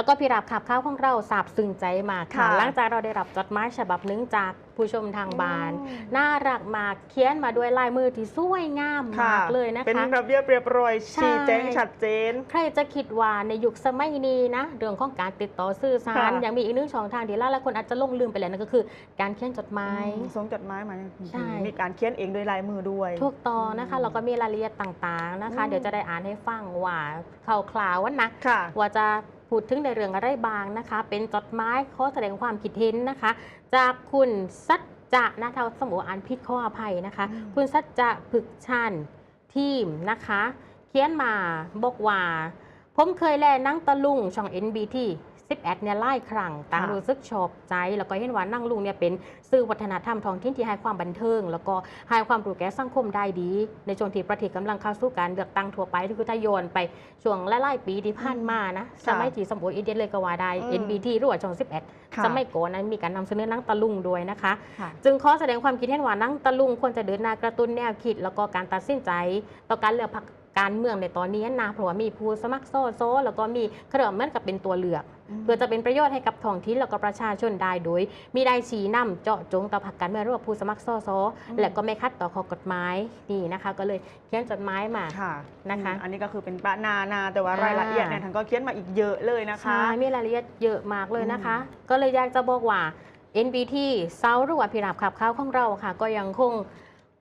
แล้วก็พี่รับขับข้าวของเราสาบซึ้งใจมากค่ะ ค่ะหลังจากเราได้รับจดหมายฉบับหนึงจากผู้ชมทางบ้าน อืม น่ารักมากเขียนมาด้วยลายมือที่สวยงามค่ะมากเลยนะเป็นคะระเบียบเรียบร้อยใช่ ชี้แจงชัดเจน ใครจะคิดว่าในยุคสมัยนี้นะ เรื่องของการติดต่อสื่อสารค่ะ ยังมีอีกหนึ่งช่องทางที่หลายๆคนอาจจะหลงลืมไปแล้วนั่นก็คือการเขียนจดหมาย อืมส่งจดหมายมาใช่ มีการเขียนเองโดยลายมือด้วย ถูกต้องนะคะอืมเราก็มีรายละเอียดต่างๆนะคะ อืม เดี๋ยวจะได้อ่านให้ฟังว่าคร่าวๆว่านะค่ะ ว่าจะ พูดถึงในเรื่องอะไรบางนะคะ เป็นจดหมายข้อแสดงความคิดเห็นนะคะ จากคุณสัจจะนะถ้าสมมติว่าอ่านผิดข้ออภัยนะคะอืมคุณสัจจะผึกชันทีมนะคะ เขียนมาบอกว่า ผมเคยแลนั่งตะลุงช่อง NBT 11เนี่ยไล่ครั้งต่างค่ะรู้สึกชอบใจ แล้วก็เห็นว่านั่งลุงเนี่ยเป็นสื่อวัฒนธรรมท้องถิ่นที่ให้ความบันเทิง แล้วก็ให้ความรู้แก่สังคมได้ดี ในช่วงที่ประเทศกำลังเข้าสู่การเลือกตั้งทั่วไปที่คือถ้าโยนไปช่วงไล่ๆปีที่ผ่านมานะสมัยที่สมบูรณ์อินเดียเลยก็ว่าได้อืม NBT หรือว่าช่อง 11ค่ะสมัยก่อนนั้นมีการนำเสนอหนังตะลุงด้วยนะคะค่ะจึงขอแสดงความคิดเห็นว่าหนังตะลุงควรจะเดินหน้ากระตุ้นแนวคิด แล้วก็การตัดสินใจ ต่อการเลือกพรรค การเมืองในตอนนี้นะเพราะว่ามีผู้สมัครโซโซแล้วก็มีเครื่องเหมือนกับเป็นตัวเลือกเพื่อจะเป็นประโยชน์ให้กับท้องถิ่นแล้วก็ประชาชนได้โดย มีได้ชี้นำเจาะจงต่อพรรคการเมืองหรือว่าผู้สมัครโซโซอืมและก็ไม่คัดต่อข้อกฎหมายนี่นะคะ ก็เลยเขียนจดหมายมาค่ะนะคะอืมอันนี้ก็คือเป็นปะนานาแต่ว่าอ่ารรายละเอียดเนี่ยทางก็เขียนมาอีกเยอะเลยนะคะใช่มีรายละเอียดเยอะมากเลยนะคะ ก็เลยอยากจะบอกว่า NBT เซาหรือว่าพิราบขับข้าวของเราค่ะ ก็ยังคง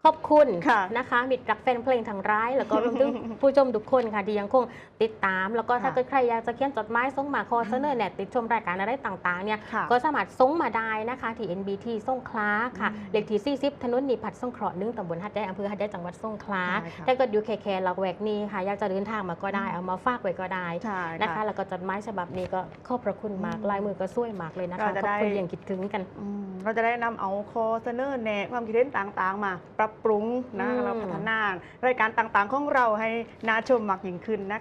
ขอบคุณค่ะนะคะมิตรรักแฟนเพลงทางร้าย แล้วก็รวมถึงผู้ชมทุกคนค่ะที่ยังคงติดตาม แล้วก็ถ้าค่ะเกิดใครอยากจะเขียนจดหมายส่งมาคอเสนอเนี่ยติดชมรายการอะไรต่างๆเนี่ยค่ะก็สามารถส่งมาได้นะคะที่ NBT ส่งคลาค่ะอืมเลขที่40ถนนนิพัฒน์สงเคราะห์หนึ่งตำบลฮัดแดอำเภอฮัดแดจังหวัดสงขลาใช่ค่ะถ้าเกิดอยู่แคร์ลักแวกนี้ค่ะอยากจะเดินทางมาก็ได้อืมเอามาฝากไว้ก็ได้ใช่นะคะค่ะแล้วก็จดหมายฉบับนี้ก็ขอบพระคุณมากอืมลายมือก็สวยมากเลยนะคะเราจะขอบคุณได้อย่างคิดถึงกันอืมเราจะได้นำเอาคอเสนอแนะความคิดเห็นต่างๆ มาปรับปรุงนะอืมเราพัฒนารายการต่างๆของเราให้น่าชมมากยิ่งขึ้นนะคะ